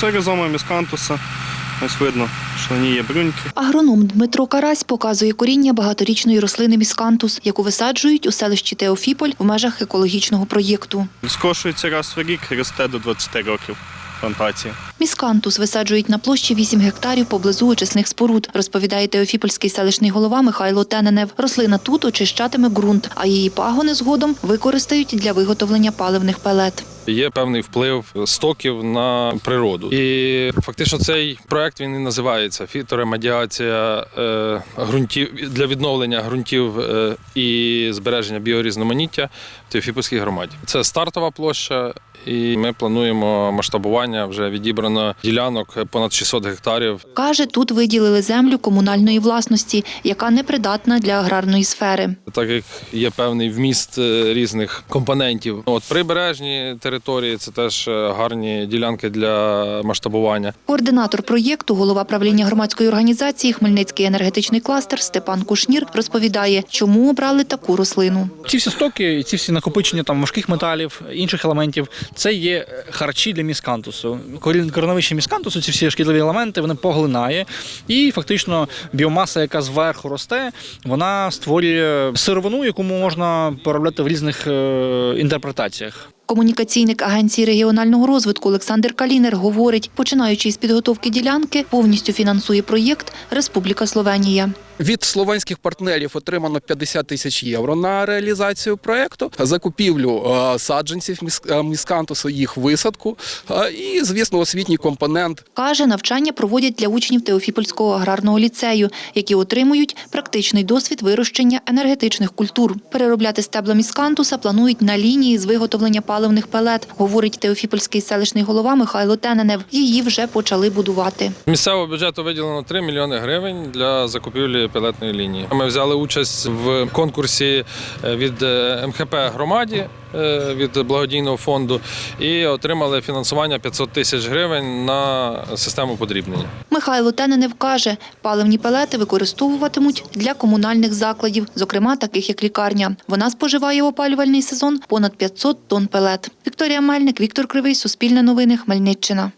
Це ризома міскантуса. Ось видно, що на ній є бруньки. Агроном Дмитро Карась показує коріння багаторічної рослини міскантус, яку висаджують у селищі Теофіполь в межах екологічного проєкту. Скошується раз в рік, росте до 20 років плантації. Міскантус висаджують на площі 8 гектарів поблизу очисних споруд, розповідає Теофіпольський селищний голова Михайло Тененев. Рослина тут очищатиме ґрунт, а її пагони згодом використають для виготовлення паливних пелет. Є певний вплив стоків на природу, і фактично цей проект він і називається фіторемедіація е, ґрунтів для відновлення ґрунтів е, і збереження біорізноманіття в Теофіпольській громаді. Це стартова площа, і ми плануємо масштабування. Вже відібрано ділянок понад 600 гектарів. Каже, тут виділили землю комунальної власності, яка непридатна для аграрної сфери. Так як є певний вміст е, різних компонентів. От прибережні території це теж е, гарні ділянки для масштабування. Координатор проєкту, голова правління громадської організації Хмельницький енергетичний кластер Степан Кушнір розповідає, чому обрали таку рослину. Ці всі стоки, і ці всі накопичення там важких металів, інших елементів, це є харчі для міскантусу. Корін- міскантусу, ці всі шкідливі елементи, вони поглинає. І фактично біомаса, яка зверху росте, вона створює сировину, яку можна переробляти в різних е, інтерпретаціях. Комунікаційник агенції регіонального розвитку Олександр Калінер говорить, починаючи з підготовки ділянки, повністю фінансує проєкт Республіка Словенія. Від словенських партнерів отримано 50 тисяч євро на реалізацію проекту, закупівлю е, саджанців е, міскантусу, їх висадку е, і, звісно, освітній компонент Каже, навчання проводять для учнів Теофіпольського аграрного ліцею, які отримують практичний досвід вирощення енергетичних культур. Переробляти стебла міскантуса планують на лінії з виготовлення паливних пелет, говорить Теофіпольський селищний голова Михайло Тененев. Її вже почали будувати. Місцевого бюджету виділено 3 мільйони гривень для закупівлі пелетної лінії. Ми взяли участь в конкурсі е, від е, МХП громаді від благодійного фонду і отримали фінансування 500 тисяч гривень на систему подрібнення. Михайло Тененев каже, паливні пелети використовуватимуть для комунальних закладів, зокрема таких як лікарня. Вона споживає в опалювальний сезон понад 500 тонн пелет. Вікторія Мельник, Віктор Кривий, Суспільне новини, Хмельниччина.